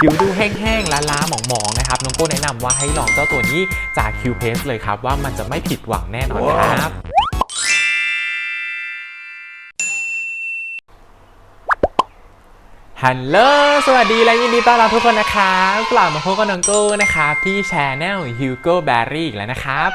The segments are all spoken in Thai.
ผิวดูแห้งๆล้าๆหมองๆนะครับน้องโก้แนะนำว่าให้ลองเจ้าตัวนี้จาก Q Paste เลยครับว่ามันจะไม่ผิดหวังแน่นอนครับฮัลโหล สวัสดีและยินดีต้อนรับทุกคนนะครับกลับมาพบกับน้องโก้นะครับที่ช anel Hugo Berry อีกแล้วนะครับ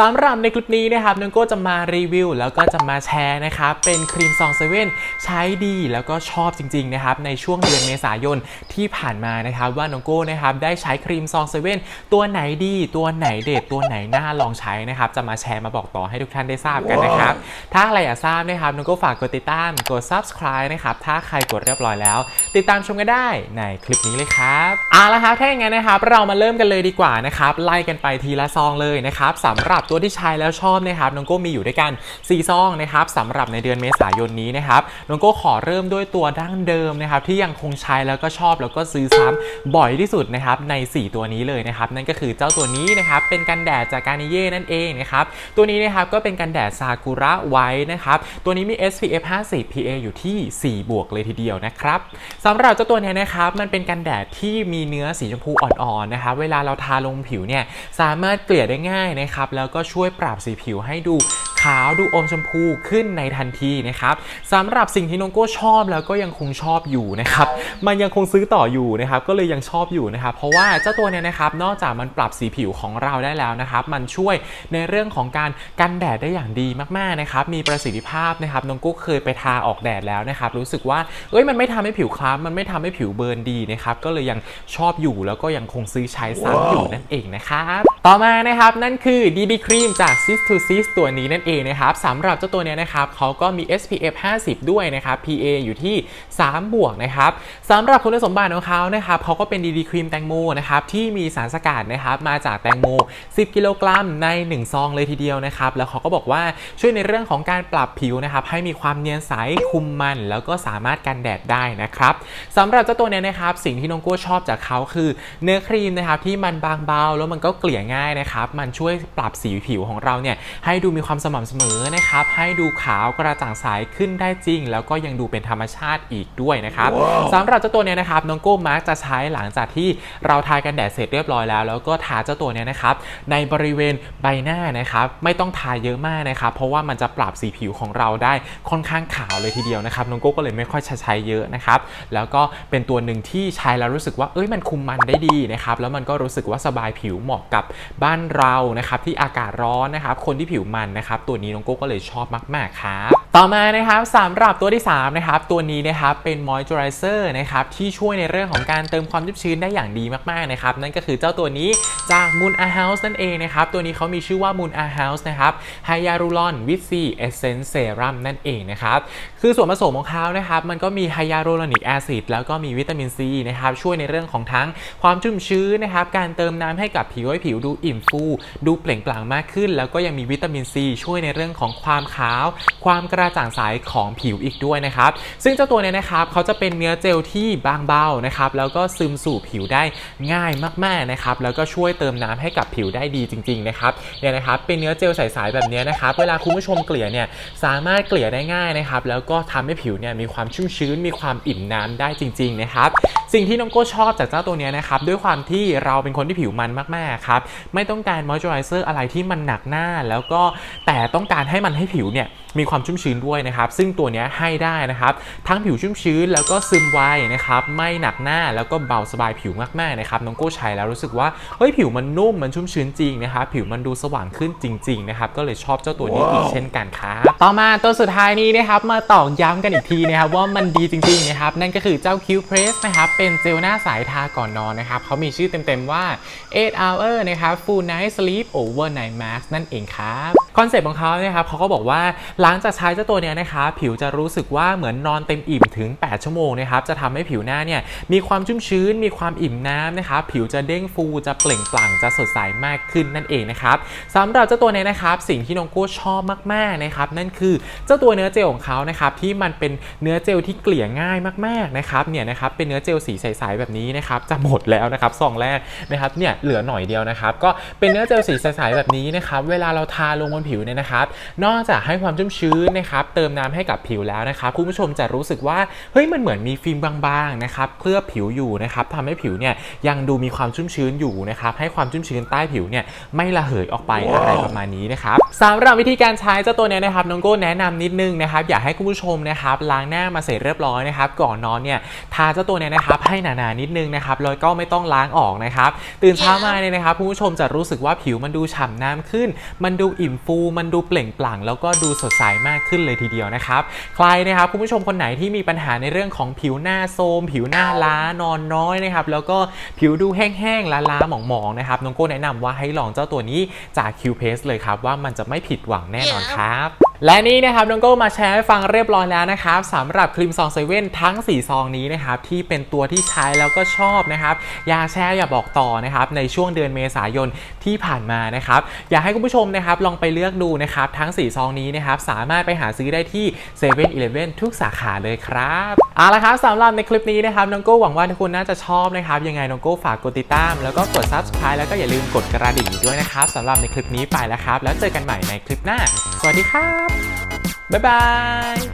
สำหรับในคลิปนี้นะครับน้องโก้จะมารีวิว แล้วก็จะมาแชร์นะครับเป็นครีมซองเซเว่นใช้ดีแล้วก็ชอบจริงๆนะครับในช่วงเดือนเมษายนที่ผ่านมานะครับว่าน้องโก้นะครับได้ใช้ครีมซองเซเว่นตัวไหนดี ตัวไหนเด็ดตัวไหนน่าลองใช้นะครับจะมาแชร์มาบอกต่อให้ทุกท่านได้ทราบกันนะครับ ถ้าใครอยากทราบนะครับน้องโก้ฝากกดติดตามกด subscribe นะครับถ้าใครกดเรียบร้อยแล้ว ติดตามชมกันได้ในคลิปนี้เลยครับเอาละครับถ้าอย่างนั้นนะครับเรามาเริ่มกันเลยดีกว่านะครับไล่กันไปทีละซองเลยนะครับสำหรับตัวที่ใช้แล้วชอบนะครับน้องโก้มีอยู่ด้วยกัน4ซองนะครับสำหรับในเดือนเมษายนนี้นะครับน้องโก้ขอเริ่มด้วยตัวดั้งเดิมนะครับที่ยังคงใช้แล้วก็ชอบแล้วก็ซื้อซ้ำบ่อยที่สุดนะครับใน 4 ตัวนี้เลยนะครับนั่นก็คือเจ้าตัวนี้นะครับเป็นกันแดดจากการนิเย่นั่นเองนะครับตัวนี้นะครับก็เป็นกันแดดซากุระไว้นะครับตัวนี้มี SPF 50 PA อยู่ที่ 4 บวกเลยทีเดียวนะครับสำหรับเจ้าตัวเนี้ยนะครับมันเป็นกันแดดที่มีเนื้อสีชมพูอ่อนๆนะครับเวลาเราทาลงผิวเนี่ยสามารถเกลี่ยได้ง่ายนะครับแล้วก็ช่วยปรับสีผิวให้ดู ขาวดูอมชมพูขึ้นในทันทีนะครับสำหรับสิ่งที่น้องโก้ชอบแล้วก็ยังคงชอบอยู่นะครับมันยังคงซื้อต่ออยู่นะครับก็เลยยังชอบอยู่นะครับเพราะว่าเจ้าตัวเนี้ยนะครับนอกจากมันปรับสีผิวของเราได้แล้วนะครับมันช่วยในเรื่องของการกันแดดได้อย่างดีมากๆนะครับมีประสิทธิภาพนะครับน้องโก้เคยไปทาออกแดดแล้วนะครับรู้สึกว่าเอ้ยมันไม่ทำให้ผิวคล้ำมันไม่ทำให้ผิวเบิร์นดีนะครับก็เลยยังชอบอยู่แล้วก็ยังคงซื้อใช้ซ้ำอยู่นั่นเองนะครับต่อมานะครับนั่นคือ DB ครีมจาก Sis to Sis ตัวนี้นั่นเองนะครับสำหรับเจ้าตัวเนี้ยนะครับเขาก็มี SPF 50 ด้วยนะครับ PA อยู่ที่ 3 บวกนะครับสำหรับคุณสมบัติของเขานะครับเขาก็เป็น DB ครีมแตงโมนะครับที่มีสารสกัดนะครับมาจากแตงโม 10 กิโลกรัมใน 1 ซองเลยทีเดียวนะครับ แล้วเขาก็บอกว่าช่วยในเรื่องของการปรับผิวนะครับให้มีความเนียนใสคุมมัน แล้วก็สามารถกันแดดได้นะครับสำหรับเจ้าตัวเนี้ยนะครับสิ่งที่น้องโก้ชอบจากเขาคือเนื้อครีมนะครับที่มันบางเบาแล้วมันก็เกลี่ยง่ายนะครับมันช่วยปรับสีผิวของเราเนี่ยให้ดูมีความสม่ำเสมอนะครับ ให้ดูขาวกระจ่างใสขึ้นได้จริง แล้วก็ยังดูเป็นธรรมชาติอีกด้วยนะครับสำหรับเจ้าตัวเนี้ยนะครับน้องโก้มาร์กจะใช้หลังจากที่เราทากันแดดเสร็จเรียบร้อยแล้ว แล้วก็ทาเจ้าตัวเนี้ยนะครับ ในบริเวณใบหน้านะครับไม่ต้องทาเยอะมากนะครับ เพราะว่ามันจะปรับสีผิวของเราได้ค่อนข้างขาวเลยทีเดียวนะครับน้องโก้ก็เลยไม่ค่อยใช้เยอะนะครับแล้วก็เป็นตัวหนึ่งที่ใช้แล้วรู้สึกว่าเอ้ยมันคุมมันได้ดีนะครับแล้วมันก็รู้สึกว่าสบายผิวเหมาะกับบ้านเรานะครับที่อากาศร้อนนะครับคนที่ผิวมันนะครับตัวนี้น้องโก้ก็เลยชอบมาก ๆ ครับ ต่อมานะครับสำหรับตัวที่3นะครับตัวนี้นะครับเป็นมอยเจอไรเซอร์นะครับที่ช่วยในเรื่องของการเติมความชุ่มชื้นได้อย่างดีมากๆนะครับนั่นก็คือเจ้าตัวนี้จาก Moon a House นั่นเองนะครับตัวนี้เขามีชื่อว่า Moon a House นะครับ Hyaluron with C Essence Serum นั่นเองนะครับคือส่วนผสมของเขานะครับมันก็มี Hyaluronic Acid แล้วก็มีวิตามินซีนะครับช่วยในเรื่องของทั้งความชุ่มชื้นนะครับการเติมน้ำให้กับผิวให้ผิวดูอิ่มฟู ดูเปล่งปลั่งมากขึ้น แล้วก็ยังมีวิตามินซีช่วยในเรื่องของความขาว ความกระจ่างใสของผิวอีกด้วยนะครับ ซึ่งเจ้าตัวเนี้นะครับเขาจะเป็นเนื้อเจลที่บางเบานะครับแล้วก็ซึมสู่ผิวได้ง่ายมากๆนะครับแล้วก็ช่วยเติมน้ำให้กับผิวได้ดีจริงๆนะครับเนี่ยนะครับเป็นเนื้อเจลใสๆแบบนี้นะครับเวลาคุณผู้ชมเกลี่ยเนี่ยสามารถเกลี่ยได้ง่ายนะครับแล้วก็ทำให้ผิวเนี่ยมีความชุ่มชื้นมีความอิ่มน้ำได้จริงๆนะครับสิ่งที่น้องโก้ชอบจากเจ้าตัวนี้นะครับด้วยความที่เราเป็นคนที่ผิวมันมากๆครับไม่ต้องการมอยส์เจอไรเซอร์อะไรที่มันหนักหน้า แล้วก็แต่ต้องการให้มันให้ผิวเนี่ยมีความชุ่มชื้นด้วยนะครับซึ่งตัวนี้ให้ได้นะครับทั้งผิวชุ่มชื้นแล้วก็ซึมไวนะครับไม่หนักหน้าแล้วก็เบาสบายผิวมากๆนะครับน้องโก้ใช้แล้วรู้สึกว่าเฮ้ยผิวมันนุ่มมันชุ่มชื้นจริงนะครับผิวมันดูสว่างขึ้นจริงๆนะครับก็เลยชอบเจ้าตัวนี้อีกเช่นกันครับต่อมาตัวสุดท้ายนี้นะครับมาตอกย้ำกันอีกทีนะครับว่ามันดีจริงๆนะครับนั่นก็คือเจ้า Q Press นะครับเป็นเจลหน้าใสทาก่อนนอนนะครับเขามีชื่อเต็มๆว่า 8 hour นะครับ full night sleep over night mask นั่นเองครับคอนเซปต์ของเขาเนี่ยครับเขาก็บอกว่าหลังจากใช้เจ้าตัวเนี้ยนะครับผิวจะรู้สึกว่าเหมือนนอนเต็มอิ่มถึง 8 ชั่วโมงนะครับจะทำให้ผิวหน้าเนี่ยมีความชุ่มชื้น มีความอิ่มน้ำนะครับผิวจะเด้งฟูจะเปล่งปลั่งจะสดใสมากขึ้นนั่นเองนะครับสำหรับเจ้าตัวเนี้ยนะครับสิ่งที่น้องโก้ชอบมากๆนะครับนั่นคือเจ้าตัวเนื้อเจลของเขานะครับนะครับที่มันเป็นเนื้อเจลที่เกลี่ยง่ายมากๆนะครับเนี่ยนะครับเป็นเนื้อเจลสีใสๆแบบนี้นะครับจะหมดแล้วนะครับซองแรกนะครับเนี่ยเหลือหน่อยเดียวนะครับก็เป็นเนื้อเจลสีใสๆแบบนี้นะครับเวลาเราทาลงบนผิวเนี่ยนะครับนอกจากให้ความชุ่มชื้นนะครับเติมน้ำให้กับผิวแล้วนะครับคุณผู้ชมจะรู้สึกว่าเฮ้ยมันเหมือนมีฟิล์มบางๆนะครับเคลือบผิวอยู่นะครับทำให้ผิวเนี่ยยังดูมีความชุ่มชื้นอยู่นะครับให้ความชุ่มชื้นใต้ผิวเนี่ยไม่ระเหยออกไปอะไรประมาณนี้นะครับสำหรับวิธีการใช้เจ้าตัวเนี้ยนะครับน้องโก้แนะนำนิดนึงนะครับอยากให้คุณผู้ชมนะครับล้างหน้ามาเสร็จเรียบร้อยนะครับก่อนนอนเนี่ยทาเจ้าตัวเนี้ยนะครับให้หนาๆนิดนึงนะครับแล้วก็ไม่ต้องล้างออกนะครับ ตื่นเช้ามาเนี่ยนะครับคุณผู้ชมจะรู้สึกว่าผิวมันดูฉ่ำน้ำขึ้น มันดูอิ่มฟู มันดูเปล่งปลั่ง แล้วก็ดูสดใสมากขึ้นเลยทีเดียวนะครับ ใครนะครับคุณผู้ชมคนไหนที่มีปัญหาในเรื่องของผิวหน้าโทรมผิวหน้าล้านอนน้อยนะครับแล้วก็ผิวดูแห้งๆล้าๆหมองๆนะครับน้องโก้แนะนำว่าให้ลองเจ้าตัวนี้จาก Q p a s e เลยครับว่ามันจะไม่ผิดหวังแน่นอนครับ และนี่นะครับน้องโก้มาแชร์ให้ฟังเรียบร้อยแล้วนะครับสำหรับครีมซองเซเว่นทั้ง 4 ซองนี้นะครับที่เป็นตัวที่ใช้แล้วก็ชอบนะครับอย่าแชร์อย่าบอกต่อนะครับในช่วงเดือนเมษายนที่ผ่านมานะครับอยากให้คุณผู้ชมนะครับลองไปเลือกดูนะครับทั้ง 4 ซองนี้นะครับสามารถไปหาซื้อได้ที่7 e เ e ่ e อทุกสาขาเลยครับเอาละครับสำหรับในคลิปนี้นะครับน้องโก้หวังว่าทุกคนน่าจะชอบนะครับยังไงน้องโก้ฝากกดติดตาม แล้วก็กด subscribe แล้วก็อย่าลืมกดกระดิ่งด้วยนะครับสำหรับในคลิปนี้ไปแล้วครับแล้วเจอกันใหม่ในคลิปหน้า สวัสดีครับบ๊ายบาย